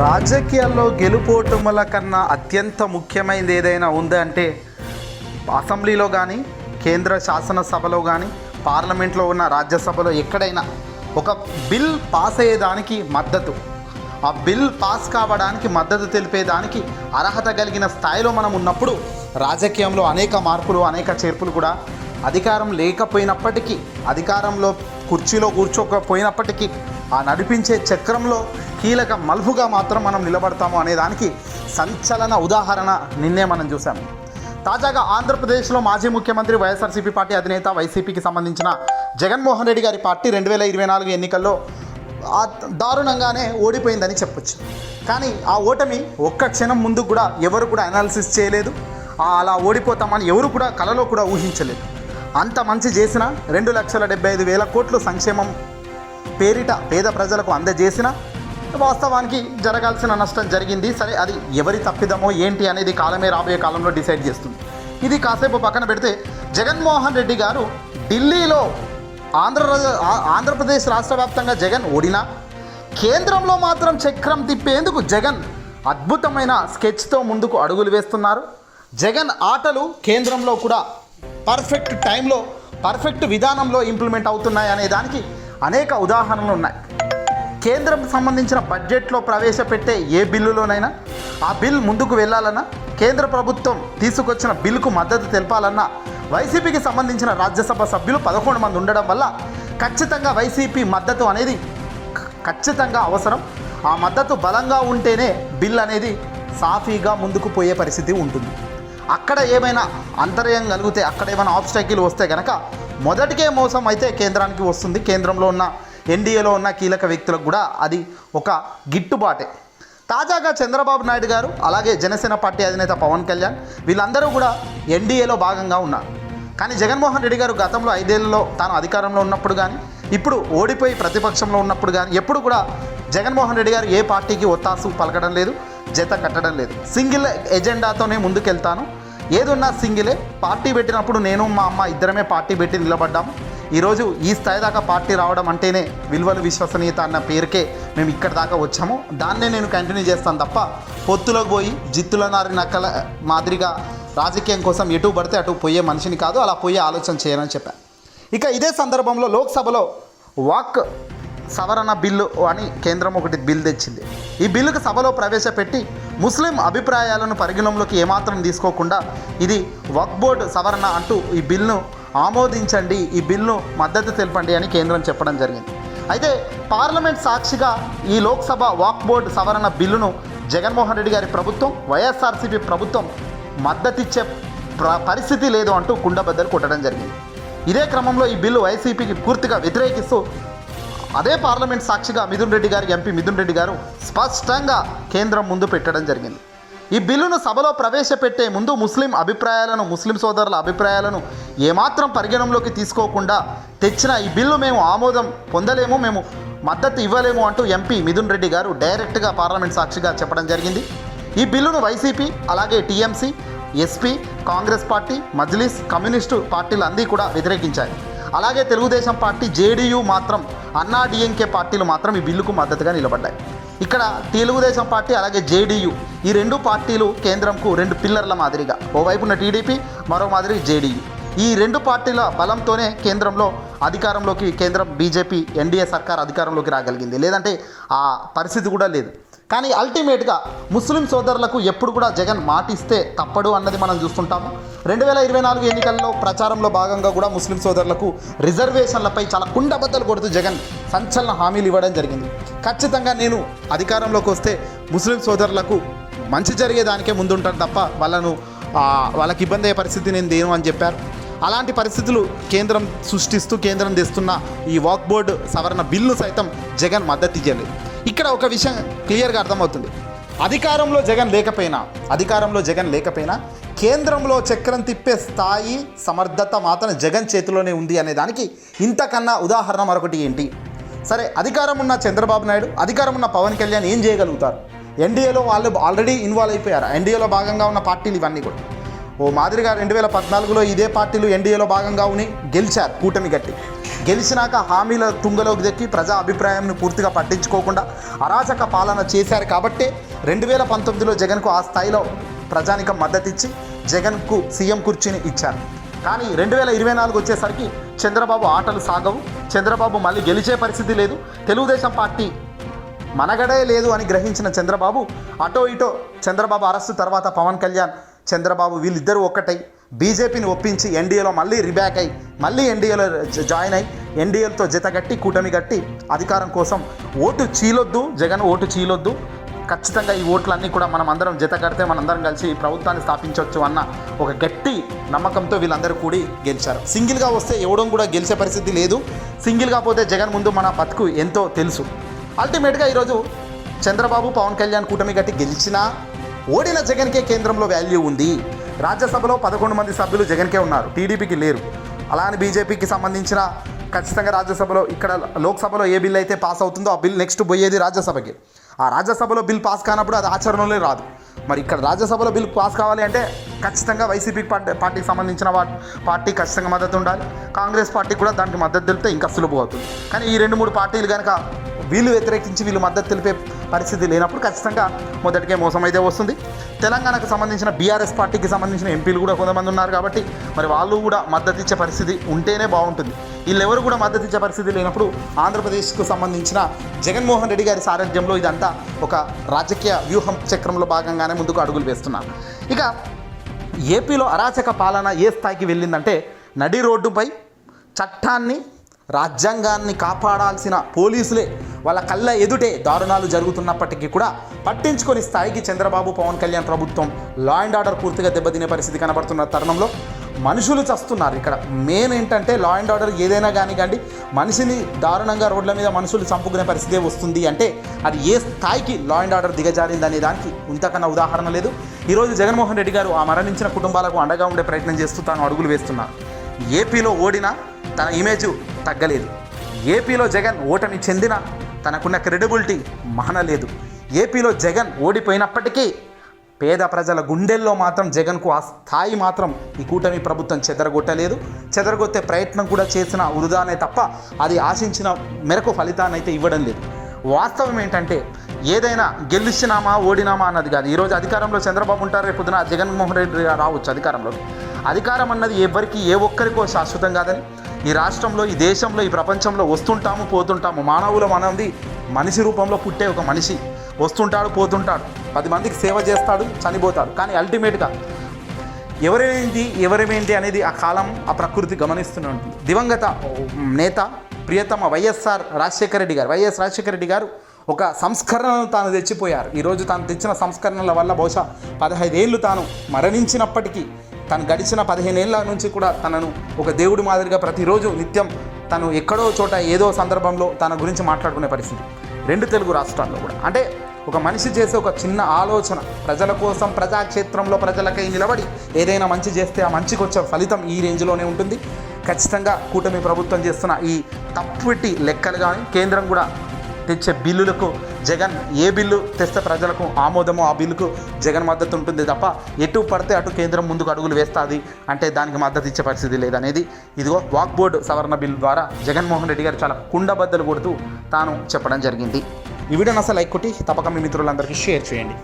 రాజకీయాల్లో గెలుపోటముల కన్నా అత్యంత ముఖ్యమైనది ఏదైనా ఉందంటే అసెంబ్లీలో కానీ కేంద్ర శాసనసభలో కానీ పార్లమెంట్లో ఉన్న రాజ్యసభలో ఎక్కడైనా ఒక బిల్ పాస్ అయ్యేదానికి మద్దతు. ఆ బిల్ పాస్ కావడానికి మద్దతు తెలిపేదానికి అర్హత కలిగిన స్థాయిలో మనం ఉన్నప్పుడు రాజకీయంలో అనేక మార్పులు అనేక చేర్పులు కూడా అధికారం లేకపోయినప్పటికీ అధికారంలో కుర్చీలో కూర్చోకపోయినప్పటికీ ఆ నడిపించే చక్రంలో కీలక మలుపుగా మాత్రం మనం నిలబడతాము అనేదానికి సంచలన ఉదాహరణ నిన్నే మనం చూసాము తాజాగా ఆంధ్రప్రదేశ్లో మాజీ ముఖ్యమంత్రి వైఎస్ఆర్సీపీ పార్టీ అధినేత వైసీపీకి సంబంధించిన జగన్మోహన్ రెడ్డి గారి పార్టీ రెండు వేల ఇరవై నాలుగు ఎన్నికల్లో దారుణంగానే ఓడిపోయిందని చెప్పొచ్చు. కానీ ఆ ఓటమి ఒక్క క్షణం ముందు కూడా ఎవరు కూడా అనాలిసిస్ చేయలేదు. అలా ఓడిపోతామని ఎవరు కూడా కలలో కూడా ఊహించలేదు. అంత మంచి చేసిన రెండు లక్షల డెబ్బై ఐదు వేల కోట్లు సంక్షేమం పేరిట పేద ప్రజలకు అందజేసిన వాస్తవానికి జరగాల్సిన నష్టం జరిగింది. సరే అది ఎవరి తప్పిదమో ఏంటి అనేది కాలమే రాబోయే కాలంలో డిసైడ్ చేస్తుంది. ఇది కాసేపు పక్కన పెడితే జగన్మోహన్ రెడ్డి గారు ఢిల్లీలో ఆంధ్ర ఆంధ్రప్రదేశ్ రాష్ట్ర వ్యాప్తంగా జగన్ ఓడినా కేంద్రంలో మాత్రం చక్రం తిప్పేందుకు జగన్ అద్భుతమైన స్కెచ్తో ముందుకు అడుగులు వేస్తున్నారు. జగన్ ఆటలు కేంద్రంలో కూడా పర్ఫెక్ట్ టైంలో పర్ఫెక్ట్ విధానంలో ఇంప్లిమెంట్ అవుతున్నాయి అనే దానికి అనేక ఉదాహరణలు ఉన్నాయి. కేంద్రం సంబంధించిన బడ్జెట్లో ప్రవేశపెట్టే ఏ బిల్లులోనైనా ఆ బిల్ ముందుకు వెళ్ళాలన్నా కేంద్ర ప్రభుత్వం తీసుకొచ్చిన బిల్లుకు మద్దతు తెలపాలన్నా వైసీపీకి సంబంధించిన రాజ్యసభ సభ్యులు పదకొండు మంది ఉండడం వల్ల ఖచ్చితంగా వైసీపీ మద్దతు అనేది ఖచ్చితంగా అవసరం. ఆ మద్దతు బలంగా ఉంటేనే బిల్ అనేది సాఫీగా ముందుకు పోయే పరిస్థితి ఉంటుంది. అక్కడ ఏమైనా అంతర్యం కలిగితే అక్కడ ఏమైనా ఆబ్స్టాకిల్ వస్తే కనుక మొదటికే మోసం అయితే కేంద్రానికి వస్తుంది. కేంద్రంలో ఉన్న ఎన్డీఏలో ఉన్న కీలక వ్యక్తులకు కూడా అది ఒక గిట్టుబాటే. తాజాగా చంద్రబాబు నాయుడు గారు అలాగే జనసేన పార్టీ అధినేత పవన్ కళ్యాణ్ వీళ్ళందరూ కూడా ఎన్డీఏలో భాగంగా ఉన్నారు. కానీ జగన్మోహన్ రెడ్డి గారు గతంలో ఐదేళ్ళలో తాను అధికారంలో ఉన్నప్పుడు కానీ ఇప్పుడు ఓడిపోయి ప్రతిపక్షంలో ఉన్నప్పుడు కానీ ఎప్పుడు కూడా జగన్మోహన్ రెడ్డి గారు ఏ పార్టీకి ఒత్తాసు పలకడం లేదు జత కట్టడం లేదు. సింగిల్ ఎజెండాతోనే ముందుకెళ్తాను. ఏదున్నా సింగిలే. పార్టీ పెట్టినప్పుడు నేను మా అమ్మ ఇద్దరమే పార్టీ పెట్టి నిలబడ్డాము ఈరోజు ఈ స్థాయి దాకా పార్టీ రావడం అంటేనే విలువలు విశ్వసనీయత అన్న పేరుకే మేము ఇక్కడ దాకా వచ్చాము. దాన్నే నేను కంటిన్యూ చేస్తాను తప్ప పొత్తులోకి పోయి జిత్తుల నారి నక్కల మాదిరిగా రాజకీయం కోసం ఎటు పడితే అటు పోయే మనిషిని కాదు అలా పోయే ఆలోచన చేయనని చెప్పాను ఇక ఇదే సందర్భంలో లోక్సభలో వాక్ సవరణ బిల్లు అని కేంద్రం ఒకటి బిల్ తెచ్చింది. ఈ బిల్లుకు సభలో ప్రవేశపెట్టి ముస్లిం అభిప్రాయాలను పరిగణంలోకి ఏమాత్రం తీసుకోకుండా ఇది వక్ బోర్డు సవరణ అంటూ ఈ బిల్లును ఆమోదించండి ఈ బిల్లును మద్దతు తెలపండి అని కేంద్రం చెప్పడం జరిగింది. అయితే పార్లమెంట్ సాక్షిగా ఈ లోక్సభ వాక్ బోర్డు సవరణ బిల్లును జగన్మోహన్ రెడ్డి గారి ప్రభుత్వం వైఎస్ఆర్సీపీ ప్రభుత్వం మద్దతిచ్చే ప్ర పరిస్థితి లేదు అంటూ కుండబద్దలు కొట్టడం జరిగింది. ఇదే క్రమంలో ఈ బిల్లు వైసీపీకి పూర్తిగా వ్యతిరేకిస్తూ అదే పార్లమెంట్ సాక్షిగా మిథున్ రెడ్డి గారు ఎంపీ మిథున్ రెడ్డి గారు స్పష్టంగా కేంద్రం ముందు పెట్టడం జరిగింది. ఈ బిల్లును సభలో ప్రవేశపెట్టే ముందు ముస్లిం అభిప్రాయాలను ముస్లిం సోదరుల అభిప్రాయాలను ఏమాత్రం పరిగణంలోకి తీసుకోకుండా తెచ్చిన ఈ బిల్లు మేము ఆమోదం పొందలేము మేము మద్దతు ఇవ్వలేము అంటూ ఎంపీ మిథున్ రెడ్డి గారు డైరెక్ట్గా పార్లమెంట్ సాక్షిగా చెప్పడం జరిగింది. ఈ బిల్లును వైసీపీ అలాగే TMC SP Congress party Majlis communist పార్టీలు అన్నీ కూడా వ్యతిరేకించాయి. అలాగే తెలుగుదేశం పార్టీ జేడీయూ మాత్రం అన్నా డిఎంకే పార్టీలు మాత్రం ఈ బిల్లుకు మద్దతుగా నిలబడ్డాయి. ఇక్కడ తెలుగుదేశం పార్టీ అలాగే జేడీయూ ఈ రెండు పార్టీలు కేంద్రంకు రెండు పిల్లర్ల మాదిరిగా. ఓవైపున టీడీపీ మరో మాదిరి జేడీయూ. ఈ రెండు పార్టీల బలంతోనే కేంద్రంలో అధికారంలోకి కేంద్రం బీజేపీ ఎన్డీఏ సర్కార్ అధికారంలోకి రాగలిగింది. లేదంటే ఆ పరిస్థితి కూడా లేదు. కానీ అల్టిమేట్గా ముస్లిం సోదరులకు ఎప్పుడు కూడా జగన్ మాటిస్తే తప్పడు అన్నది మనం చూస్తుంటాము. రెండు వేల ఇరవై నాలుగు ఎన్నికల్లో ప్రచారంలో భాగంగా కూడా ముస్లిం సోదరులకు రిజర్వేషన్లపై చాలా కుండబద్దలు కొడుతూ జగన్ సంచలన హామీలు ఇవ్వడం జరిగింది. ఖచ్చితంగా నేను అధికారంలోకి వస్తే ముస్లిం సోదరులకు మంచి జరిగేదానికే ముందుంటాను తప్ప వాళ్ళను వాళ్ళకి ఇబ్బంది అయ్యే పరిస్థితి నేను దేను అని చెప్పారు. అలాంటి పరిస్థితులు కేంద్రం సృష్టిస్తూ కేంద్రం తెస్తున్న ఈ వాక్ బోర్డు సవరణ బిల్లు సైతం జగన్ మద్దతు ఇవ్వలేదు ఇక్కడ ఒక విషయం క్లియర్గా అర్థమవుతుంది. అధికారంలో జగన్ లేకపోయినా అధికారంలో జగన్ లేకపోయినా కేంద్రంలో చక్రం తిప్పే స్థాయి సమర్థత మాత్రం జగన్ చేతిలోనే ఉంది అనే దానికి ఇంతకన్నా ఉదాహరణ మరొకటి ఏంటి? సరే అధికారం ఉన్న చంద్రబాబు నాయుడు అధికారం ఉన్న పవన్ కళ్యాణ్ ఏం చేయగలుగుతారు? ఎన్డీఏలో వాళ్ళు ఆల్రెడీ ఇన్వాల్వ్ అయిపోయారు. ఎన్డీఏలో భాగంగా ఉన్న పార్టీలు ఇవన్నీ కూడా. ఓ మాదిరిగా రెండు వేల పద్నాలుగులో ఇదే పార్టీలు ఎన్డీఏలో భాగంగా ఉని గెలిచారు కూటమి గట్టి. గెలిచినాక హామీల తుంగలోకి దక్కి ప్రజా అభిప్రాయంను పూర్తిగా పట్టించుకోకుండా అరాచక పాలన చేశారు కాబట్టే రెండు వేల పంతొమ్మిదిలో జగన్కు ఆ స్థాయిలో ప్రజానికం మద్దతిచ్చి జగన్కు సీఎం కుర్చీని ఇచ్చారు. కానీ రెండు వేల ఇరవై నాలుగు వచ్చేసరికి చంద్రబాబు ఆటలు సాగవు. చంద్రబాబు మళ్ళీ గెలిచే పరిస్థితి లేదు. తెలుగుదేశం పార్టీ మనగడే లేదు అని గ్రహించిన చంద్రబాబు అటో ఇటో చంద్రబాబు అరెస్టు తర్వాత పవన్ కళ్యాణ్ చంద్రబాబు వీళ్ళిద్దరూ ఒక్కటై బీజేపీని ఒప్పించి ఎన్డీఏలో మళ్ళీ రిబ్యాక్ అయ్యి మళ్ళీ ఎన్డీఏలో జాయిన్ అయ్యి ఎన్డీఏలతో జతగట్టి కూటమి గట్టి అధికారం కోసం ఓటు చీలొద్దు జగన్ ఓటు చీలొద్దు. ఖచ్చితంగా ఈ ఓట్లన్నీ కూడా మనం అందరం జత కడితే మనందరం కలిసి ప్రభుత్వాన్ని స్థాపించవచ్చు అన్న ఒక గట్టి నమ్మకంతో వీళ్ళందరూ కూడి గెలిచారు. సింగిల్గా వస్తే ఎవడం కూడా గెలిచే పరిస్థితి లేదు. సింగిల్గా పోతే జగన్ ముందు మన బతుకు ఎంతో తెలుసు. అల్టిమేట్గా ఈరోజు చంద్రబాబు పవన్ కళ్యాణ్ కూటమి గట్టి గెలిచినా ఓడిన జగన్కే కేంద్రంలో వాల్యూ ఉంది. రాజ్యసభలో పదకొండు మంది సభ్యులు జగన్కే ఉన్నారు. టీడీపీకి లేరు. అలానే బీజేపీకి సంబంధించిన ఖచ్చితంగా రాజ్యసభలో ఇక్కడ లోక్సభలో ఏ బిల్ అయితే పాస్ అవుతుందో ఆ బిల్ నెక్స్ట్ పోయేది రాజ్యసభకి. ఆ రాజ్యసభలో బిల్ పాస్ కానప్పుడు అది ఆచరణలో రాదు. మరి ఇక్కడ రాజ్యసభలో బిల్ పాస్ కావాలి అంటే ఖచ్చితంగా వైసీపీ పార్టీ పార్టీకి సంబంధించిన పార్టీ ఖచ్చితంగా మద్దతు ఉండాలి. కాంగ్రెస్ పార్టీ కూడా దానికి మద్దతు తెలిపితే ఇంకా సులువు అవుతుంది కానీ ఈ రెండు మూడు పార్టీలు కనుక వీళ్ళు వ్యతిరేకించి వీళ్ళు మద్దతు తెలిపే పరిస్థితి లేనప్పుడు ఖచ్చితంగా మొదటికే మోసం అయితే వస్తుంది. తెలంగాణకు సంబంధించిన బీఆర్ఎస్ పార్టీకి సంబంధించిన ఎంపీలు కూడా కొంతమంది ఉన్నారు కాబట్టి మరి వాళ్ళు కూడా మద్దతు ఇచ్చే పరిస్థితి ఉంటేనే బాగుంటుంది. వీళ్ళెవరు కూడా మద్దతు ఇచ్చే పరిస్థితి లేనప్పుడు ఆంధ్రప్రదేశ్కు సంబంధించిన జగన్మోహన్ రెడ్డి గారి సారథ్యంలో ఇదంతా ఒక రాజకీయ వ్యూహం చక్రంలో భాగంగానే ముందుకు అడుగులు వేస్తున్నారు. ఇక ఏపీలో అరాచక పాలన ఏ స్థాయికి వెళ్ళిందంటే నడి రోడ్డుపై చట్టాన్ని రాజ్యాంగాన్ని కాపాడాల్సిన పోలీసులే వాళ్ళ కళ్ళ ఎదుటే దారుణాలు జరుగుతున్నప్పటికీ కూడా పట్టించుకొని స్థాయికి చంద్రబాబు పవన్ కళ్యాణ్ ప్రభుత్వం లా అండ్ ఆర్డర్ పూర్తిగా దెబ్బతినే పరిస్థితి కనబడుతున్న తరుణంలో మనుషులు చస్తున్నారు. ఇక్కడ మెయిన్ ఏంటంటే లా అండ్ ఆర్డర్ ఏదైనా కానివ్వండి మనిషిని దారుణంగా రోడ్ల మీద మనుషులు చంపుకునే పరిస్థితి వస్తుంది అంటే అది ఏ స్థాయికి లా అండ్ ఆర్డర్ దిగజారింది అనే దానికి ఇంతకన్నా ఉదాహరణ లేదు. ఈరోజు జగన్మోహన్ రెడ్డి గారు ఆ మరణించిన కుటుంబాలకు అండగా ఉండే ప్రయత్నం చేస్తూ తాను అడుగులు వేస్తున్నారు. ఏపీలో ఓడినా తన ఇమేజ్ తగ్గలేదు. ఏపీలో జగన్ ఓటమి చెందిన తనకున్న క్రెడిబిలిటీ మానలేదు. ఏపీలో జగన్ ఓడిపోయినప్పటికీ పేద ప్రజల గుండెల్లో మాత్రం జగన్కు ఆ స్థాయి మాత్రం ఈ కూటమి ప్రభుత్వం చెదరగొట్టలేదు. చెదరగొట్టే ప్రయత్నం కూడా చేసిన వృధానే తప్ప అది ఆశించిన మేరకు ఫలితాన్ని అయితే ఇవ్వడం లేదు. వాస్తవం ఏంటంటే ఏదైనా గెలిచినామా ఓడినామా అన్నది కాదు. ఈరోజు అధికారంలో చంద్రబాబు ఉంటారు రేపు పొద్దున జగన్మోహన్ రెడ్డి రావచ్చు అధికారంలో అధికారం అన్నది ఎవరికి ఏ ఒక్కరికో శాశ్వతం కాదని. ఈ రాష్ట్రంలో ఈ దేశంలో ఈ ప్రపంచంలో వస్తుంటాము పోతుంటాము. మానవులం మనది మనిషి రూపంలో పుట్టే ఒక మనిషి. వస్తుంటాడు పోతుంటాడు. పది మందికి సేవ చేస్తాడు చనిపోతాడు. కానీ అల్టిమేట్గా ఎవరేంటి ఎవరేమేంటి అనేది ఆ కాలం ఆ ప్రకృతి గమనిస్తూనే ఉంటుంది దివంగత నేత ప్రియతమ వైఎస్ఆర్ రాజశేఖర రెడ్డి గారు. వైఎస్ రాజశేఖర రెడ్డి గారు ఒక సంస్కరణను తాను తెచ్చిపోయారు. ఈరోజు తాను తెచ్చిన సంస్కరణల వల్ల బహుశా పదహైదేళ్ళు తాను మరణించినప్పటికీ తను గడిచిన పదిహేనేళ్ళ నుంచి కూడా తనను ఒక దేవుడి మాదిరిగా ప్రతిరోజు నిత్యం తను ఎక్కడో చోట ఏదో సందర్భంలో తన గురించి మాట్లాడుకునే పరిస్థితి. రెండు తెలుగు రాష్ట్రాల్లో కూడా. అంటే ఒక మనిషి చేసే ఒక చిన్న ఆలోచన ప్రజల కోసం ప్రజాక్షేత్రంలో ప్రజలకై నిలబడి ఏదైనా మంచి చేస్తే ఆ మంచికి వచ్చే ఫలితం ఈ రేంజ్లోనే ఉంటుంది. ఖచ్చితంగా కూటమి ప్రభుత్వం చేస్తున్న ఈ తప్పుటి లెక్కలు కానీ కేంద్రం కూడా తెచ్చే బిల్లులకు జగన్ ఏ బిల్లు తెస్తే ప్రజలకు ఆమోదమో ఆ బిల్లుకు జగన్ మద్దతు ఉంటుంది తప్ప ఎటు పడితే అటు కేంద్రం ముందుకు అడుగులు వేస్తుంది అంటే దానికి మద్దతు ఇచ్చే పరిస్థితి లేదనేది. ఇదిగో వాక్ బోర్డు సవరణ బిల్ ద్వారా జగన్మోహన్ రెడ్డి గారు చాలా కుండబద్దలు కొడుతూ తాను చెప్పడం జరిగింది. ఈ వీడియోని అసలు లైక్ కొట్టి తప్పక మీ మిత్రులందరికీ షేర్ చేయండి.